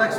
లక్ష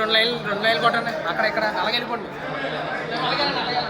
రెండు లైన్ రెండు లైన్లు కొట్టండి. అక్కడ ఇక్కడ. అలాగే వెళ్ళిపోండి. అలాగే అలాగే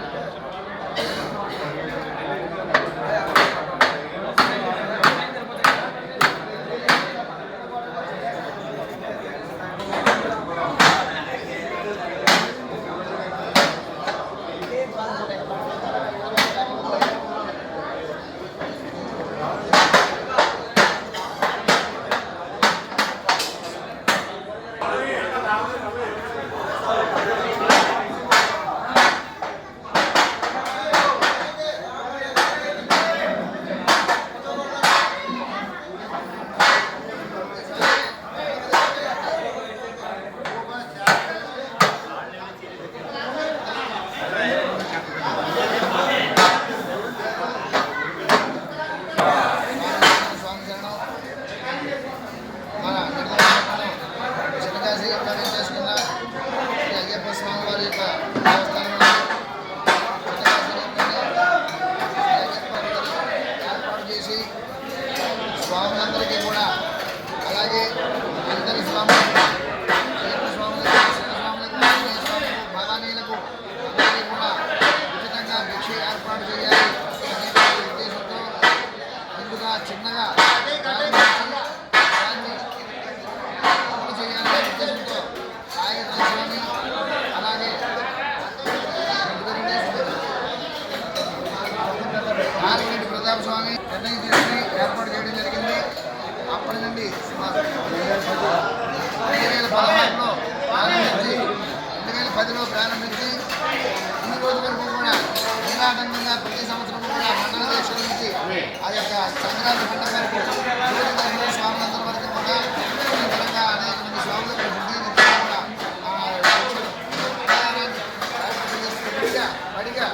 విడిగా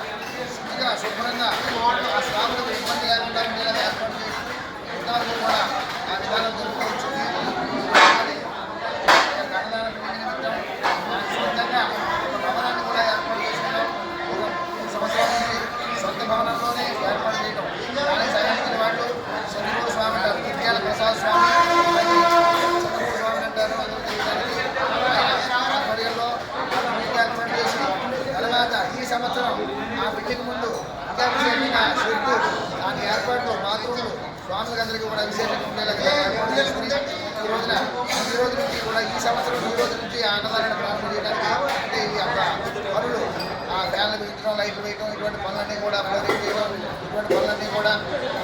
శుద్ధిగా శుభ్రంగా ఆ స్వాములకు ఇబ్బంది లేకుండా ఏర్పాటు చేసి ఇంతవరకు కూడా ఆ విధానం జరుపుకోవచ్చు అన్నదాన పిల్లల నిమిత్తం సొంతంగా ఒక భవనాన్ని కూడా ఏర్పాటు చేసుకున్నాం ఒక సంవత్సరాల నుంచి సొంత భవనంలోనే ఏర్పాటు చేయడం దానికి సహాయించిన వాళ్ళు చంద్రబాబు స్వామి అంటారు గిరిజాల ప్రసాద్ స్వామి అలాగే చంద్రబాబు స్వామి అంటారు అందరూ తెలియడానికి ఆయన ఆధ్వర్యంలో మీటింగ్ ఏర్పాటు చేసి తర్వాత ఈ సంవత్సరం ఆ బిల్డింగ్ ముందు ఇంకా విశేషంగా షెడ్డు దాని ఏర్పాట్లు బాత్రూమ్లు స్వాములందరికీ కూడా విశేషంగా ఉండేలాగా ఈ రోజున ఈ రోజు నుంచి కూడా ఈ సంవత్సరం ఈ రోజు నుంచి ఆ అన్నదానాన్ని ప్రారంభం చేయడానికి అంటే ఈ యొక్క పనులు ఆ ఫ్యాన్లు బిగించడం లైట్లు వేయడం ఇటువంటి పనులన్నీ కూడా ఫ్లోరింగ్ చేయడం ఇటువంటి పనులన్నీ కూడా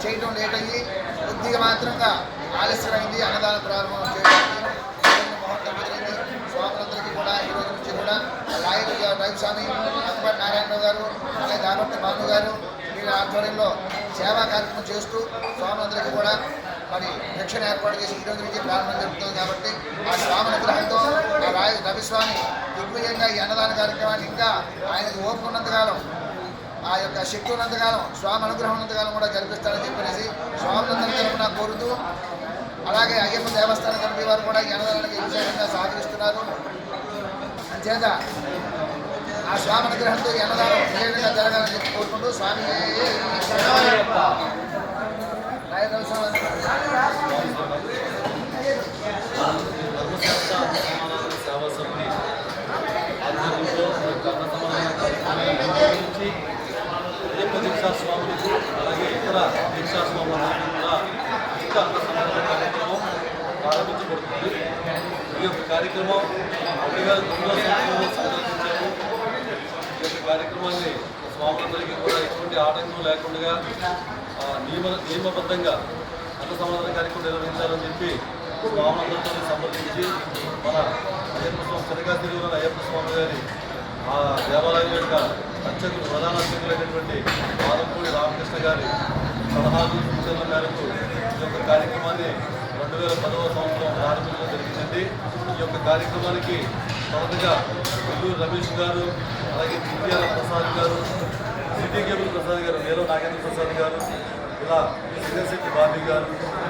చేయడం లేట్ అయ్యి కొద్దిగా మాత్రంగా ఆలస్యమైంది. అన్నదాన ప్రారంభం చేయడానికి ఈరోజు ముహూర్తం కుదిరింది స్వాములందరికీ కూడా ఈ రోజు నుంచి కూడా రాయలు రాయస్వామి అక్బర్ నారాయణరావు గారు అలాగే దాని ఆధ్వర్యంలో సేవా కార్యక్రమం చేస్తూ స్వాములందరికీ కూడా మరి రక్షణ ఏర్పాటు చేసి ఈరోజు నుంచి ప్రారంభం జరుగుతుంది కాబట్టి ఆ స్వామి అనుగ్రహంతో ఆ రాయ రవిస్వామి దిగ్విజయంగా ఈ అన్నదాన కార్యక్రమాన్ని ఇంకా ఆయనకు ఓపుకున్నంతకాలం ఆ యొక్క శక్తి ఉన్నంతకాలం స్వామి అనుగ్రహం ఉన్నంతకాలం కూడా జరిపిస్తారని చెప్పేసి స్వాములందరి తరఫున కోరుతూ అలాగే అయ్యప్ప దేవస్థానం కమిటీ వారు కూడా ఈ అన్నదానానికి విశేషంగా సహకరిస్తున్నారు. అంచేత ఆ స్వామి అనుగ్రహంతో ఈ అన్నదానం విజయంగా జరగాలని చెప్పి కోరుకుంటూ స్వామి రాయరావు స్వామి ధర్మశాస్త్ర సమానాల సేవా సమితి ఆధ్వర్యంలో కర్ణ సమానాల నుంచి అయ్యప్ప దీక్షా స్వాములకు అలాగే ఇతర దీక్షా స్వాములందరికీ కూడా ఉచిత అన్న సమాధాన కార్యక్రమం ప్రారంభించబడుతుంది ఈ యొక్క కార్యక్రమం రెండు వేల తొమ్మిదో సంవత్సరంలో సందర్శించాము ఈ యొక్క కార్యక్రమాన్ని స్వాములందరికీ కూడా ఎటువంటి ఆటంకం లేకుండా ఆ, నియమ నియమబద్ధంగా అన్న సమాధాన కార్యక్రమం నిర్వహించాలని చెప్పి స్వాములందరితో సంప్రదించి మన అయ్యప్ప స్వామి శనగాసిరి అయ్యప్ప స్వామి గారి ఆ దేవాలయం యొక్క అర్చకులు ప్రధాన అర్చకులైనటువంటి మాదంపూడి రామకృష్ణ గారి సలహాలు సూచనల మేరకు ఈ యొక్క కార్యక్రమాన్ని రెండు వేల పదవ సంవత్సరం ప్రారంభంలో జరిగింది ఈ యొక్క కార్యక్రమానికి మొదటగా నెల్లూరు రమేష్ గారు అలాగే దివ్యాల ప్రసాద్ గారు సిటీ కేబుల్ ప్రసాద్ గారు నీలో నాగేంద్ర ప్రసాద్ గారు ఇలా సింగశెట్టి బాబీ గారు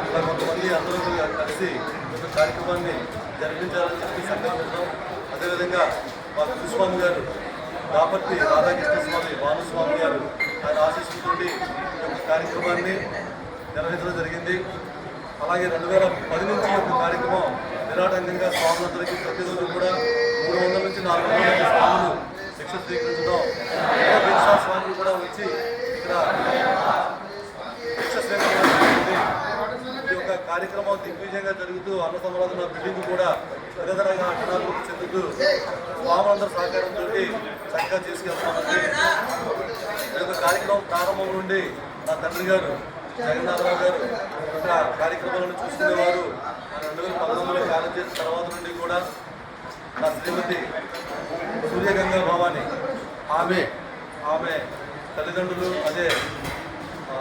ఇలా కొంతమంది అందరూ కలిసి ఒక కార్యక్రమాన్ని జరిపించాలని చెప్పి సంకల్పించడం అదేవిధంగా మా కృష్ణస్వామి గారు బాపర్తి రాధాకృష్ణ స్వామి భానుస్వామి గారు ఆయన ఆశీస్సులతోటి ఒక కార్యక్రమాన్ని నిర్వహించడం జరిగింది. అలాగే రెండు వేల పది నుంచి ఒక కార్యక్రమం నిరాటంకంగా స్వాములందరికీ ప్రతిరోజు కూడా మూడు వందల నుంచి నాలుగు వందల స్వాములు శిక్ష స్వీకరించడం ఇతర కూడా వచ్చి ఇక్కడ ఈ యొక్క కార్యక్రమం దిగ్విజయంగా జరుగుతూ అన్న సంవర్ధన బిల్డింగ్ కూడా నిరంతరంగా అక్షరాభివృద్ధి చెందుతూ స్వాములందరూ సహకారంతో చక్కగా చేసుకెళ్తామండి ఈ యొక్క కార్యక్రమం ప్రారంభం నుండి నా తండ్రి గారు జగన్నాథరావు గారు ఇంకా కార్యక్రమాలను చూసుకునేవారు. రెండు వేల పంతొమ్మిదిలో కాలం చేసిన తర్వాత నుండి కూడా నా శ్రీమతి సూర్యగంగా భావాన్ని ఆమె ఆమె తల్లిదండ్రులు అదే ఆ,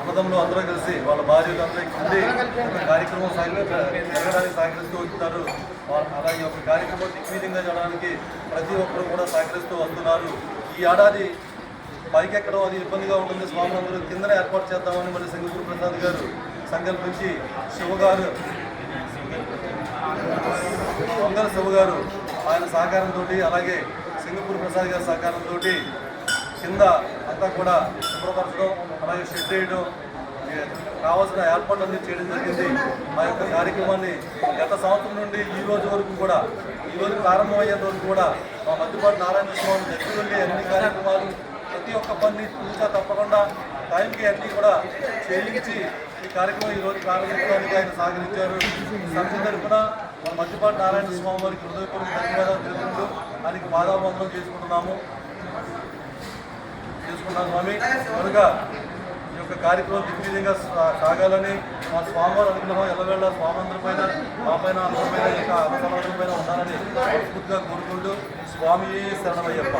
అన్నదమ్ములు అందరూ కలిసి వాళ్ళ భార్యలు అందరూ ఉండి ఒక కార్యక్రమం జరగడానికి సహకరిస్తూ వస్తున్నారు. వా- అలాగే ఒక కార్యక్రమం దిగ్విజయంగా జరగడానికి ప్రతి ఒక్కరు కూడా సహకరిస్తూ వస్తున్నారు. ఈ ఏడాది పైకెక్కడం అది ఇబ్బందిగా ఉంటుంది. స్వాములందరూ కిందనే ఏర్పాటు చేద్దామని మరి సింగపూర్ ప్రసాద్ గారు సంకల్పించి శివగారు గారు శివగారు గారు ఆయన సహకారంతో అలాగే సింగపూర్ ప్రసాద్ గారి సహకారంతో కింద అంతా కూడా శుభ్రపరచడం అలాగే షెడ్ వేయడం కావాల్సిన ఏర్పాట్లన్నీ చేయడం జరిగింది. మా యొక్క కార్యక్రమాన్ని గత సంవత్సరం నుండి ఈ రోజు వరకు కూడా ఈ రోజు ప్రారంభమయ్యేంత వరకు కూడా మా మధ్యపాటి నారాయణ స్వామి దగ్గర నుండి అన్ని కార్యక్రమాలు ప్రతి ఒక్క పని పూజ తప్పకుండా టైంకి అన్నీ కూడా చేయించి ఈ కార్యక్రమం ఈ రోజు ప్రారంభించడానికి ఆయన సహకరించారు. సంస్థ తరఫున మన మధ్యపాటి నారాయణ స్వామి వారికి హృదయపూర్వక ధన్యవాదాలు తెలుపుకుంటూ ఆయనకి బాధాబంధనం చేసుకుంటున్నాము. చేసుకున్నాం స్వామి. కనుక ఈ యొక్క కార్యక్రమం దిగ్విజయంగా సాగాలని మా స్వామివారు అనుగ్రహం ఎల్లవేళ స్వామందరి పైన మా పైన అందరిపైన ఈ అవసరాల పైన ఉండాలని మనస్ఫూర్తిగా కోరుకుంటూ స్వామి శరణమయ్యప్ప.